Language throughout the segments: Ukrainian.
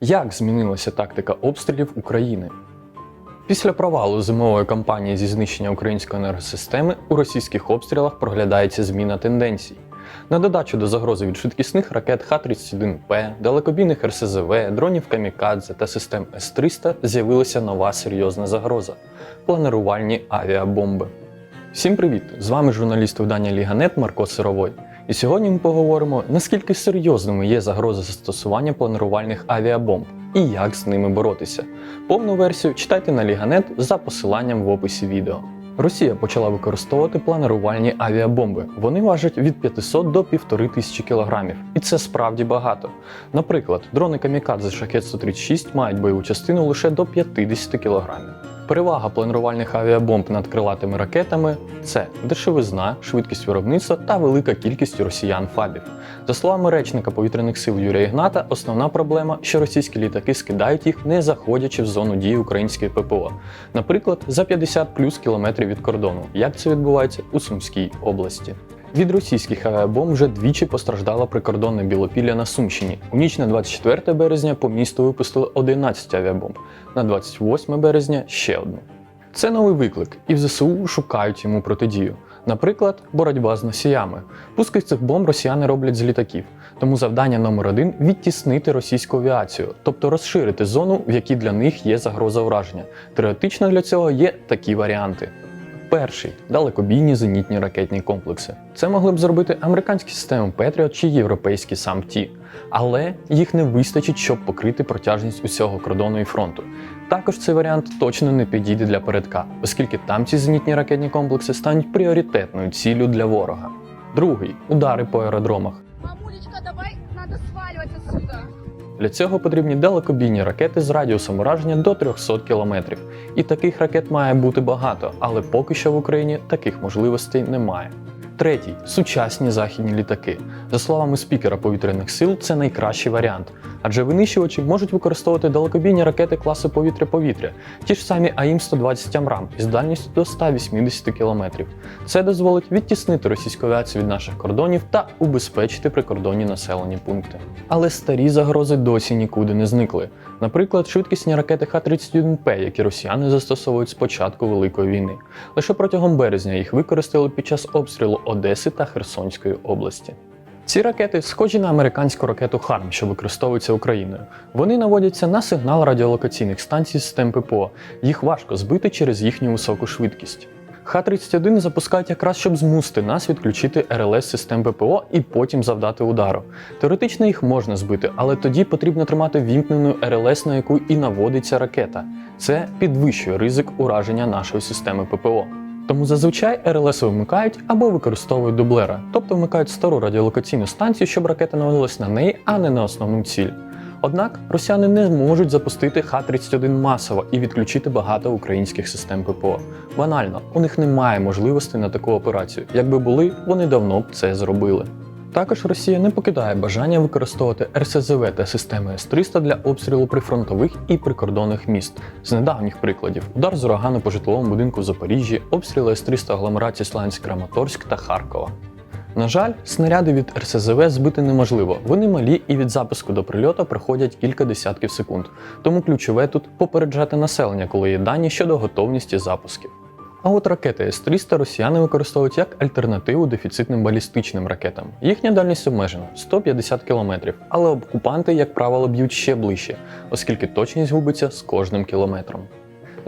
Як змінилася тактика обстрілів України? Після провалу зимової кампанії зі знищення української енергосистеми у російських обстрілах проглядається зміна тенденцій. На додачу до загрози від швидкісних ракет Х-31П, далекобійних РСЗВ, дронів Камікадзе та систем С-300 з'явилася нова серйозна загроза планирувальні авіабомби. Всім привіт! З вами журналіст видання Ліганет Марко Сировой. І сьогодні ми поговоримо, наскільки серйозними є загрози застосування планирувальних авіабомб і як з ними боротися. Повну версію читайте на Ліганет за посиланням в описі відео. Росія почала використовувати планирувальні авіабомби. Вони важать від 500 до 1500 кілограмів, і це справді багато. Наприклад, дрони Камікадзе Шахет 136 мають бойову частину лише до 50 кілограмів. Перевага планирувальних авіабомб над крилатими ракетами це дешевизна, швидкість виробництва та велика кількість росіян фабів. За словами речника повітряних сил Юрія Ігната, основна проблема, що російські літаки скидають їх, не заходячи в зону дії української ППО, наприклад, за 50 плюс кілометрів від кордону, як це відбувається у Сумській області. Від російських авіабомб вже двічі постраждала прикордонне Білопілля на Сумщині. У ніч на 24 березня по місту випустили 11 авіабомб, на 28 березня ще одну. Це новий виклик, і в ЗСУ шукають йому протидію. Наприклад, боротьба з носіями. Пуски цих бомб росіяни роблять з літаків. Тому завдання номер один відтіснити російську авіацію, тобто розширити зону, в якій для них є загроза ураження. Теоретично для цього є такі варіанти. Перший далекобійні зенітні ракетні комплекси. Це могли б зробити американські системи Patriot чи європейські SAM-T. Але їх не вистачить, щоб покрити протяжність усього кордону і фронту. Також цей варіант точно не підійде для передка, оскільки там ці зенітні ракетні комплекси стануть пріоритетною ціллю для ворога. Другий удари по аеродромах. Мамулечка, давай, надо сваливать отсюда. Для цього потрібні далекобійні ракети з радіусом ураження до 300 км. І таких ракет має бути багато, але поки що в Україні таких можливостей немає. Третій сучасні західні літаки. За словами спікера повітряних сил, це найкращий варіант, адже винищувачі можуть використовувати далекобійні ракети класу повітря-повітря, ті ж самі АІМ-120 Амрам із дальністю до 180 км. Це дозволить відтіснити російську авіацію від наших кордонів та убезпечити прикордонні населені пункти. Але старі загрози досі нікуди не зникли. Наприклад, швидкісні ракети Х-31П, які росіяни застосовують з початку Великої війни. Лише протягом березня їх використали під час обстрілу Одеси та Херсонської області. Ці ракети схожі на американську ракету Харм, що використовується Україною. Вони наводяться на сигнал радіолокаційних станцій систем ППО. Їх важко збити через їхню високу швидкість. Х-31 запускають якраз щоб змусити нас відключити РЛС систем ППО і потім завдати удару. Теоретично їх можна збити, але тоді потрібно тримати вімкнену РЛС, на яку і наводиться ракета. Це підвищує ризик ураження нашої системи ППО. Тому зазвичай РЛС вимикають або використовують дублера, тобто вмикають стару радіолокаційну станцію, щоб ракета навалилась на неї, а не на основну ціль. Однак росіяни не зможуть запустити Х-31 масово і відключити багато українських систем ППО. Банально, у них немає можливості на таку операцію. Якби були, вони давно б це зробили. Також Росія не покидає бажання використовувати РСЗВ та системи С-300 для обстрілу прифронтових і прикордонних міст. З недавніх прикладів удар з урагану по житловому будинку в Запоріжжі, обстріли С-300 агломерації Сланськ, Краматорськ та Харкова. На жаль, снаряди від РСЗВ збити неможливо. Вони малі і від запуску до прильоту проходять кілька десятків секунд. Тому ключове тут попереджати населення, коли є дані щодо готовності запусків. А от ракети С-300 росіяни використовують як альтернативу дефіцитним балістичним ракетам. Їхня дальність обмежена 150 км, але окупанти, як правило, б'ють ще ближче, оскільки точність губиться з кожним кілометром.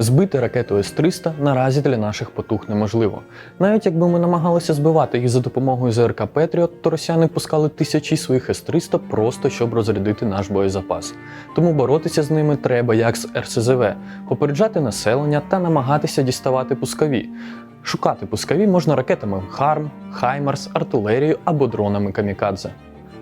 Збити ракету С-300 наразі для наших потуг неможливо. Навіть якби ми намагалися збивати їх за допомогою ЗРК Петріот, то росіяни пускали тисячі своїх С-300 просто щоб розрядити наш боєзапас. Тому боротися з ними треба як з РСЗВ, попереджати населення та намагатися діставати пускові. Шукати пускові можна ракетами Харм, Хаймарс, артилерією або дронами Камікадзе.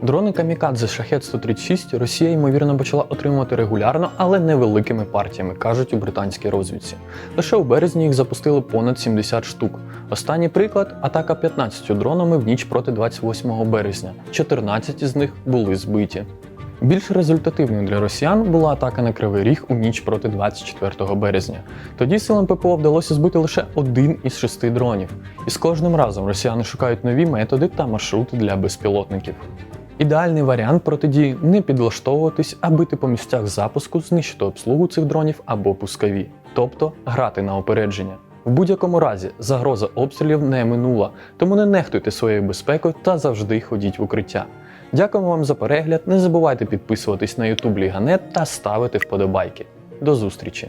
Дрони Камікадзе Шахет 136 Росія ймовірно почала отримувати регулярно, але невеликими партіями, кажуть у британській розвідці. Лише у березні їх запустили понад 70 штук. Останній приклад атака 15 дронами в ніч проти 28 березня. 14 із них були збиті. Більш результативною для росіян була атака на Кривий Ріг у ніч проти 24 березня. Тоді силам ППО вдалося збити лише один із шести дронів. І з кожним разом росіяни шукають нові методи та маршрути для безпілотників. Ідеальний варіант протидії не підлаштовуватись, а бити по місцях запуску, знищити обслугу цих дронів або пускові, тобто грати на опередження. В будь-якому разі загроза обстрілів не минула, тому не нехтуйте своєю безпекою та завжди ходіть в укриття. Дякуємо вам за перегляд. Не забувайте підписуватись на YouTube Ліганет та ставити вподобайки. До зустрічі!